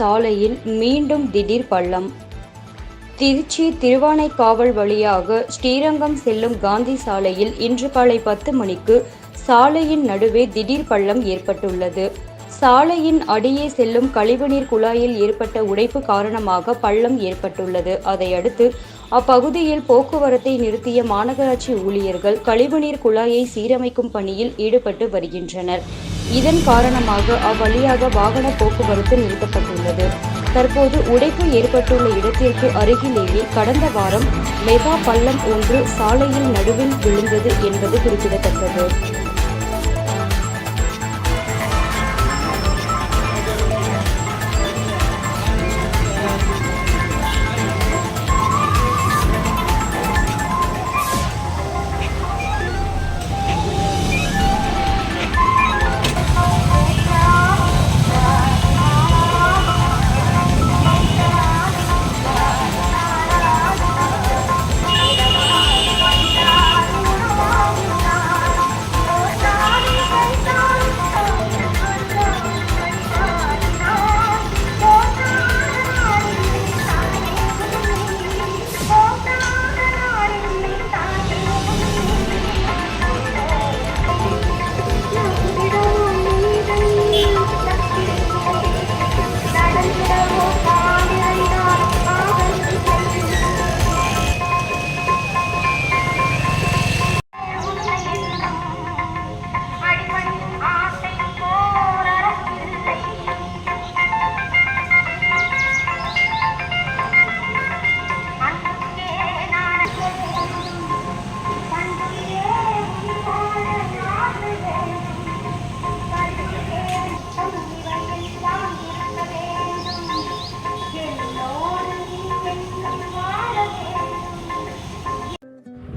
சாலையில் மீண்டும் திடீர் பள்ளம். திருச்சி திருவானைக்காவல் வழியாக ஸ்ரீரங்கம் செல்லும் காந்தி சாலையில் இன்று காலை பத்து மணிக்கு சாலையின் நடுவே திடீர் பள்ளம் ஏற்பட்டுள்ளது. சாலையின் அடியே செல்லும் கழிவுநீர் குழாயில் ஏற்பட்ட உடைப்பு காரணமாக பள்ளம் ஏற்பட்டுள்ளது. அதையடுத்து அப்பகுதியில் போக்குவரத்தை நிறுத்திய மாநகராட்சி ஊழியர்கள் கழிவுநீர் குழாயை சீரமைக்கும் பணியில் ஈடுபட்டு வருகின்றனர். இதன் காரணமாக அவ்வழியாக வாகன போக்குவரத்து நிறுத்தப்பட்டுள்ளது. தற்போது உடைப்பு ஏற்பட்டுள்ள இடத்திற்கு அருகிலேயே கடந்த வாரம் மெகா பள்ளம் ஒன்று சாலையில் நடுவில் விழுந்தது என்பது குறிப்பிடத்தக்கது.